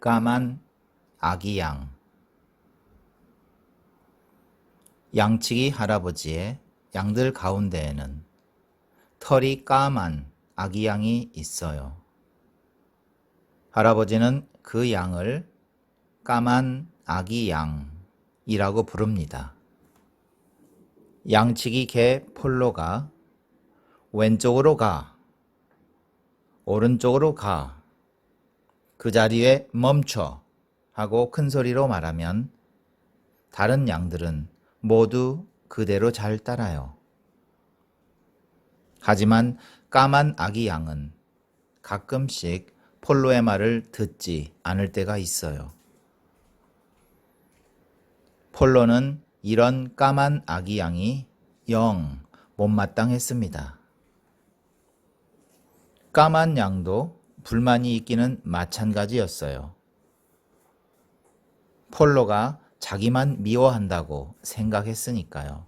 까만 아기 양 양치기 할아버지의 양들 가운데에는 털이 까만 아기 양이 있어요. 할아버지는 그 양을 까만 아기 양이라고 부릅니다. 양치기 개 폴로가 왼쪽으로 가, 오른쪽으로 가, 그 자리에 멈춰 하고 큰 소리로 말하면 다른 양들은 모두 그대로 잘 따라요. 하지만 까만 아기 양은 가끔씩 폴로의 말을 듣지 않을 때가 있어요. 폴로는 이런 까만 아기 양이 영 못마땅했습니다. 까만 양도 불만이 있기는 마찬가지였어요. 폴로가 자기만 미워한다고 생각했으니까요.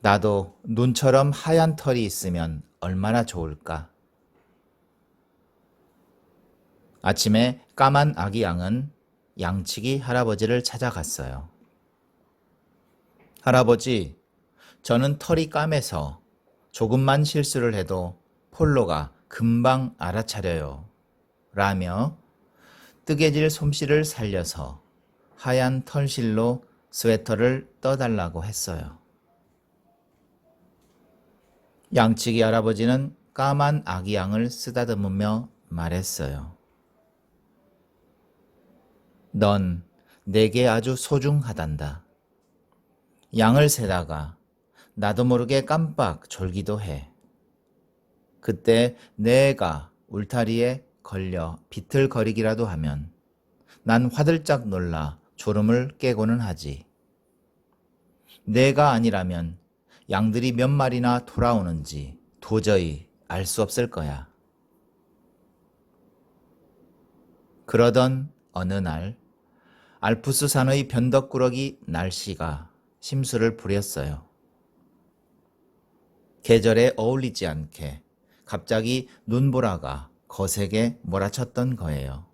나도 눈처럼 하얀 털이 있으면 얼마나 좋을까? 아침에 까만 아기 양은 양치기 할아버지를 찾아갔어요. 할아버지, 저는 털이 까매서 조금만 실수를 해도 폴로가 금방 알아차려요. 라며 뜨개질 솜씨를 살려서 하얀 털실로 스웨터를 떠달라고 했어요. 양치기 할아버지는 까만 아기 양을 쓰다듬으며 말했어요. 넌 내게 아주 소중하단다. 양을 세다가 나도 모르게 깜빡 졸기도 해. 그때 내가 울타리에 걸려 비틀거리기라도 하면 난 화들짝 놀라 졸음을 깨고는 하지. 내가 아니라면 양들이 몇 마리나 돌아오는지 도저히 알 수 없을 거야. 그러던 어느 날 알프스 산의 변덕꾸러기 날씨가 심수를 부렸어요. 계절에 어울리지 않게 갑자기 눈보라가 거세게 몰아쳤던 거예요.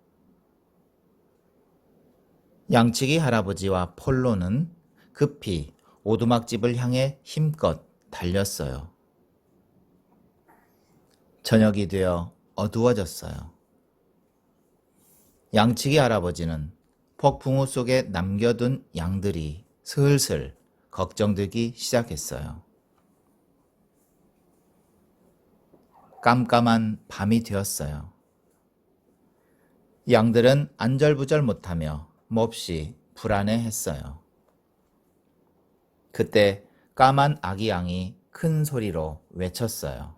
양치기 할아버지와 폴로는 급히 오두막집을 향해 힘껏 달렸어요. 저녁이 되어 어두워졌어요. 양치기 할아버지는 폭풍우 속에 남겨둔 양들이 슬슬 걱정되기 시작했어요. 깜깜한 밤이 되었어요. 양들은 안절부절 못하며 몹시 불안해했어요. 그때 까만 아기 양이 큰 소리로 외쳤어요.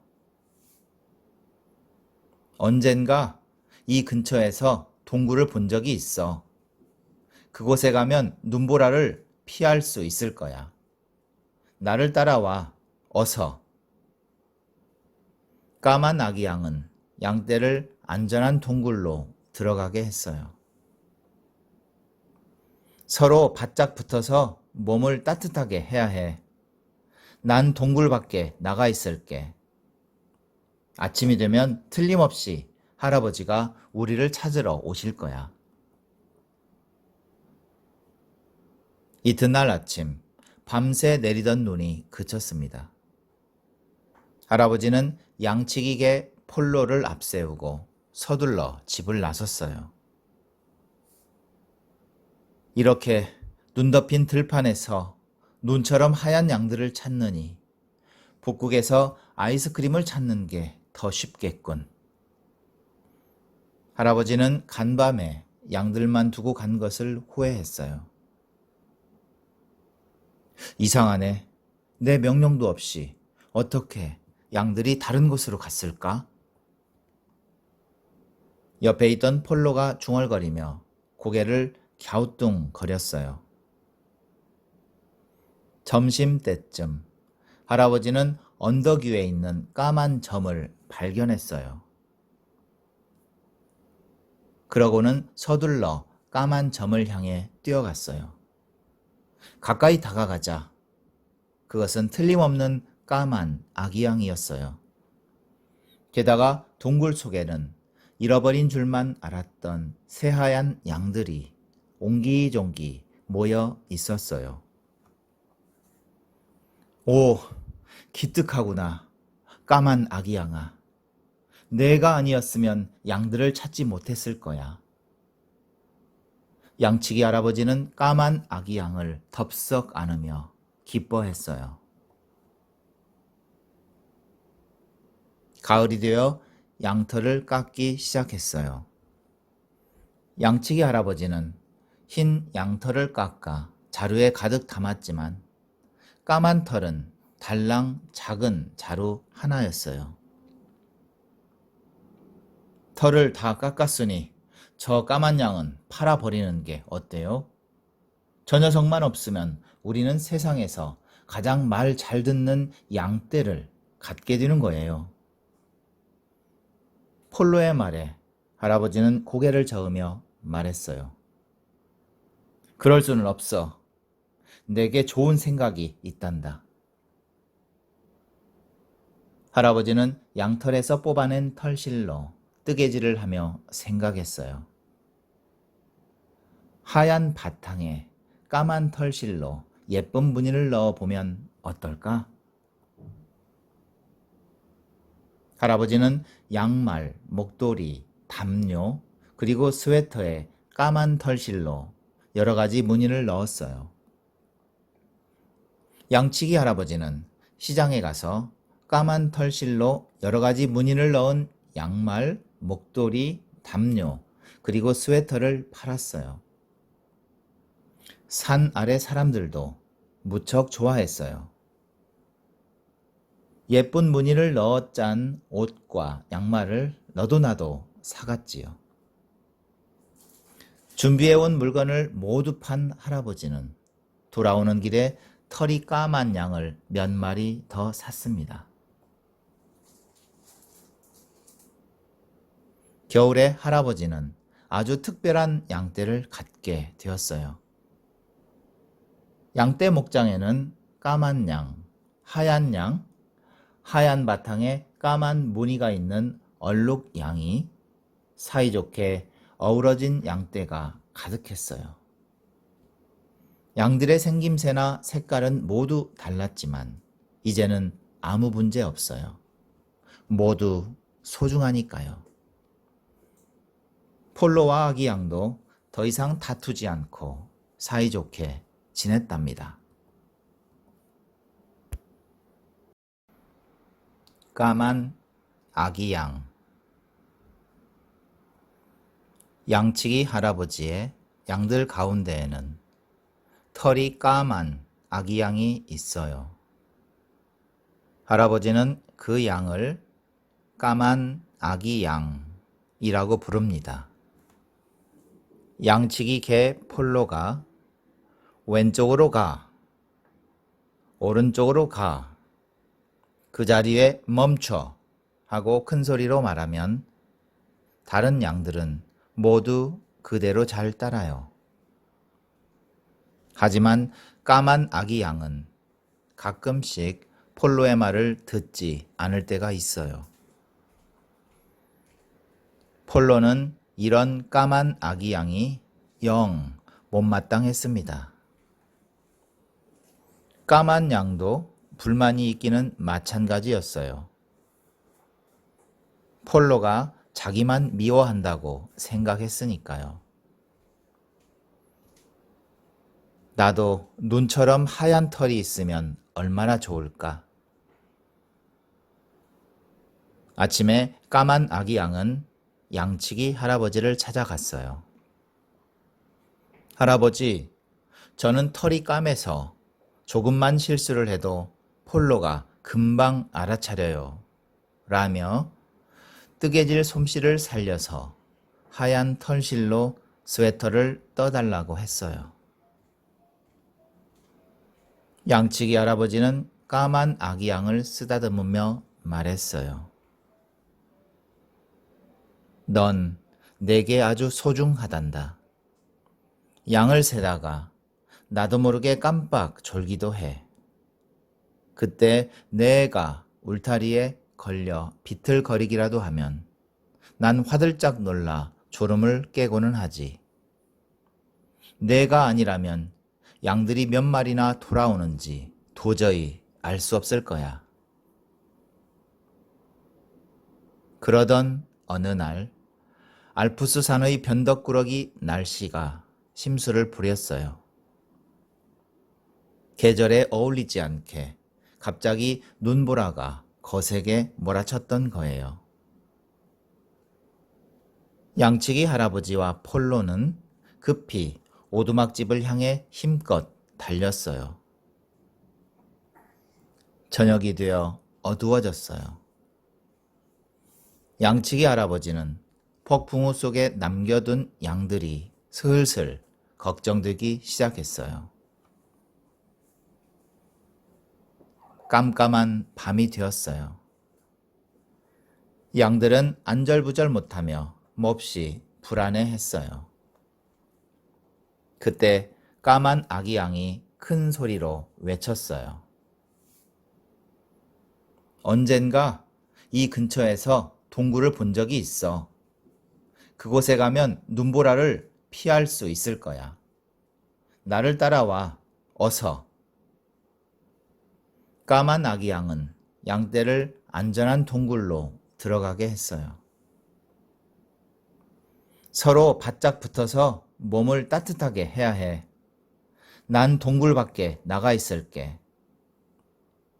언젠가 이 근처에서 동굴을 본 적이 있어. 그곳에 가면 눈보라를 피할 수 있을 거야. 나를 따라와. 어서. 까만 아기 양은 양떼를 안전한 동굴로 들어가게 했어요. 서로 바짝 붙어서 몸을 따뜻하게 해야 해. 난 동굴 밖에 나가 있을게. 아침이 되면 틀림없이 할아버지가 우리를 찾으러 오실 거야. 이튿날 아침, 밤새 내리던 눈이 그쳤습니다. 할아버지는 양치기개 폴로를 앞세우고 서둘러 집을 나섰어요. 이렇게 눈 덮인 들판에서 눈처럼 하얀 양들을 찾느니 북극에서 아이스크림을 찾는 게 더 쉽겠군. 할아버지는 간밤에 양들만 두고 간 것을 후회했어요. 이상하네. 내 명령도 없이 어떻게 양들이 다른 곳으로 갔을까? 옆에 있던 폴로가 중얼거리며 고개를 갸우뚱 거렸어요. 점심 때쯤 할아버지는 언덕 위에 있는 까만 점을 발견했어요. 그러고는 서둘러 까만 점을 향해 뛰어갔어요. 가까이 다가가자. 그것은 틀림없는 까만 아기 양이었어요. 게다가 동굴 속에는 잃어버린 줄만 알았던 새하얀 양들이 옹기종기 모여 있었어요. 오, 기특하구나. 까만 아기 양아. 내가 아니었으면 양들을 찾지 못했을 거야. 양치기 할아버지는 까만 아기 양을 덥석 안으며 기뻐했어요. 가을이 되어 양털을 깎기 시작했어요. 양치기 할아버지는 흰 양털을 깎아 자루에 가득 담았지만 까만 털은 달랑 작은 자루 하나였어요. 털을 다 깎았으니 저 까만 양은 팔아버리는 게 어때요? 저 녀석만 없으면 우리는 세상에서 가장 말 잘 듣는 양떼를 갖게 되는 거예요. 폴로의 말에 할아버지는 고개를 저으며 말했어요. 그럴 수는 없어. 내게 좋은 생각이 있단다. 할아버지는 양털에서 뽑아낸 털실로 뜨개질을 하며 생각했어요. 하얀 바탕에 까만 털실로 예쁜 무늬를 넣어 보면 어떨까? 할아버지는 양말, 목도리, 담요, 그리고 스웨터에 까만 털실로 여러 가지 무늬를 넣었어요. 양치기 할아버지는 시장에 가서 까만 털실로 여러 가지 무늬를 넣은 양말, 목도리, 담요, 그리고 스웨터를 팔았어요. 산 아래 사람들도 무척 좋아했어요. 예쁜 무늬를 넣어 짠 옷과 양말을 너도 나도 사갔지요. 준비해온 물건을 모두 판 할아버지는 돌아오는 길에 털이 까만 양을 몇 마리 더 샀습니다. 겨울에 할아버지는 아주 특별한 양떼를 갖게 되었어요. 양떼 목장에는 까만 양, 하얀 양, 하얀 바탕에 까만 무늬가 있는 얼룩 양이 사이좋게 어우러진 양떼가 가득했어요. 양들의 생김새나 색깔은 모두 달랐지만 이제는 아무 문제 없어요. 모두 소중하니까요. 폴로와 아기 양도 더 이상 다투지 않고 사이좋게 지냈답니다. 까만 아기 양 양치기 할아버지의 양들 가운데에는 털이 까만 아기 양이 있어요. 할아버지는 그 양을 까만 아기 양이라고 부릅니다. 양치기 개 폴로가 왼쪽으로 가, 오른쪽으로 가, 그 자리에 멈춰 하고 큰 소리로 말하면 다른 양들은 모두 그대로 잘 따라요. 하지만 까만 아기 양은 가끔씩 폴로의 말을 듣지 않을 때가 있어요. 폴로는 이런 까만 아기 양이 영 못마땅했습니다. 까만 양도 불만이 있기는 마찬가지였어요. 폴로가 자기만 미워한다고 생각했으니까요. 나도 눈처럼 하얀 털이 있으면 얼마나 좋을까? 아침에 까만 아기 양은 양치기 할아버지를 찾아갔어요. 할아버지, 저는 털이 까매서 조금만 실수를 해도 폴로가 금방 알아차려요. 라며 뜨개질 솜씨를 살려서 하얀 털실로 스웨터를 떠달라고 했어요. 양치기 할아버지는 까만 아기 양을 쓰다듬으며 말했어요. 넌 내게 아주 소중하단다. 양을 세다가 나도 모르게 깜빡 졸기도 해. 그때 내가 울타리에 걸려 비틀거리기라도 하면 난 화들짝 놀라 졸음을 깨고는 하지. 내가 아니라면 양들이 몇 마리나 돌아오는지 도저히 알 수 없을 거야. 그러던 어느 날 알프스 산의 변덕꾸러기 날씨가 심수를 부렸어요. 계절에 어울리지 않게 갑자기 눈보라가 거세게 몰아쳤던 거예요. 양치기 할아버지와 폴로는 급히 오두막집을 향해 힘껏 달렸어요. 저녁이 되어 어두워졌어요. 양치기 할아버지는 폭풍우 속에 남겨둔 양들이 슬슬 걱정되기 시작했어요. 깜깜한 밤이 되었어요. 양들은 안절부절 못하며 몹시 불안해했어요. 그때 까만 아기 양이 큰 소리로 외쳤어요. 언젠가 이 근처에서 동굴을 본 적이 있어. 그곳에 가면 눈보라를 피할 수 있을 거야. 나를 따라와. 어서. 까만 아기 양은 양떼를 안전한 동굴로 들어가게 했어요. 서로 바짝 붙어서 몸을 따뜻하게 해야 해. 난 동굴 밖에 나가 있을게.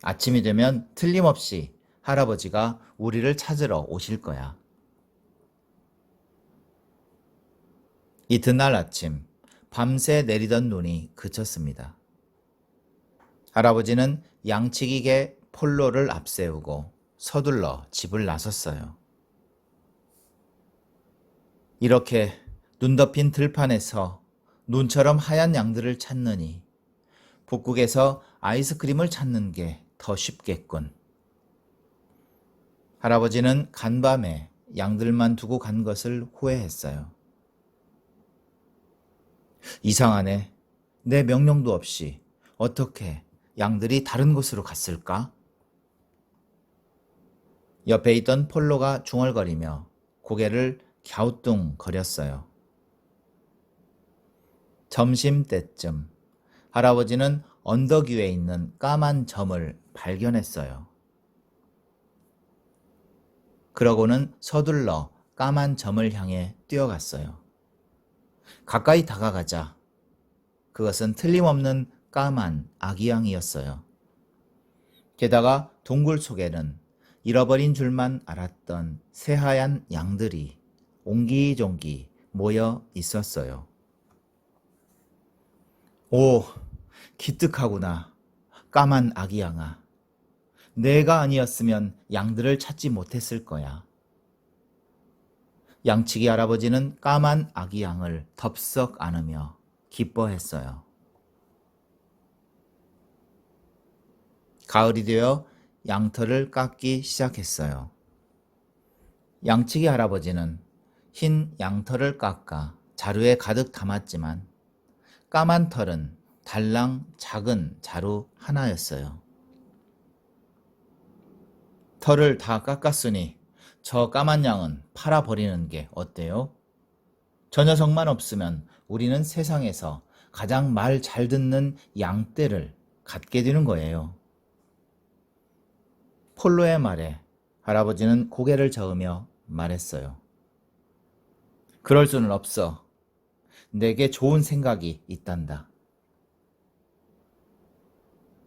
아침이 되면 틀림없이 할아버지가 우리를 찾으러 오실 거야. 이튿날 아침, 밤새 내리던 눈이 그쳤습니다. 할아버지는 양치기개 폴로를 앞세우고 서둘러 집을 나섰어요. 이렇게 눈 덮인 들판에서 눈처럼 하얀 양들을 찾느니 북극에서 아이스크림을 찾는 게 더 쉽겠군. 할아버지는 간밤에 양들만 두고 간 것을 후회했어요. 이상하네. 내 명령도 없이 어떻게 양들이 다른 곳으로 갔을까? 옆에 있던 폴로가 중얼거리며 고개를 갸우뚱 거렸어요. 점심 때쯤 할아버지는 언덕 위에 있는 까만 점을 발견했어요. 그러고는 서둘러 까만 점을 향해 뛰어갔어요. 가까이 다가가자. 그것은 틀림없는 까만 아기양이었어요. 게다가 동굴 속에는 잃어버린 줄만 알았던 새하얀 양들이 옹기종기 모여 있었어요. 오, 기특하구나. 까만 아기 양아. 내가 아니었으면 양들을 찾지 못했을 거야. 양치기 할아버지는 까만 아기 양을 덥석 안으며 기뻐했어요. 가을이 되어 양털을 깎기 시작했어요. 양치기 할아버지는 흰 양털을 깎아 자루에 가득 담았지만 까만 털은 달랑 작은 자루 하나였어요. 털을 다 깎았으니 저 까만 양은 팔아버리는 게 어때요? 저 녀석만 없으면 우리는 세상에서 가장 말 잘 듣는 양떼를 갖게 되는 거예요. 폴로의 말에 할아버지는 고개를 저으며 말했어요. 그럴 수는 없어. 내게 좋은 생각이 있단다.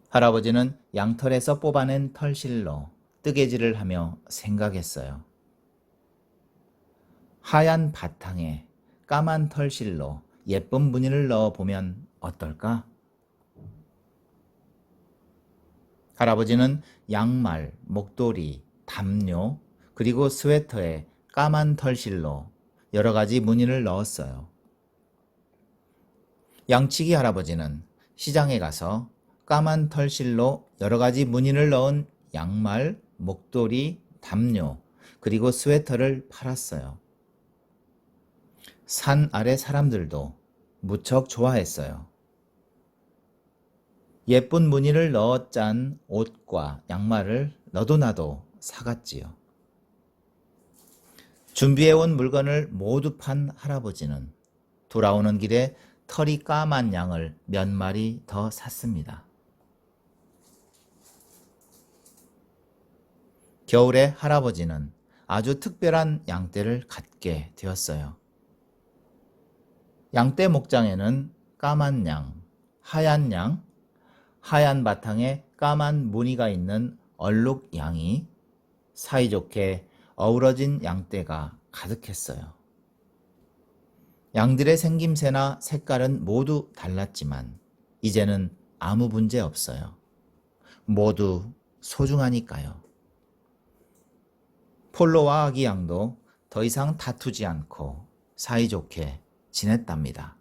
할아버지는 양털에서 뽑아낸 털실로 뜨개질을 하며 생각했어요. 하얀 바탕에 까만 털실로 예쁜 무늬를 넣어 보면 어떨까? 할아버지는 양말, 목도리, 담요, 그리고 스웨터에 까만 털실로 여러 가지 무늬를 넣었어요. 양치기 할아버지는 시장에 가서 까만 털실로 여러 가지 무늬를 넣은 양말, 목도리, 담요, 그리고 스웨터를 팔았어요. 산 아래 사람들도 무척 좋아했어요. 예쁜 무늬를 넣어 짠 옷과 양말을 너도 나도 사갔지요. 준비해온 물건을 모두 판 할아버지는 돌아오는 길에 털이 까만 양을 몇 마리 더 샀습니다. 겨울에 할아버지는 아주 특별한 양떼를 갖게 되었어요. 양떼 목장에는 까만 양, 하얀 양, 하얀 바탕에 까만 무늬가 있는 얼룩 양이 사이좋게 어우러진 양떼가 가득했어요. 양들의 생김새나 색깔은 모두 달랐지만 이제는 아무 문제 없어요. 모두 소중하니까요. 폴로와 아기 양도 더 이상 다투지 않고 사이좋게 지냈답니다.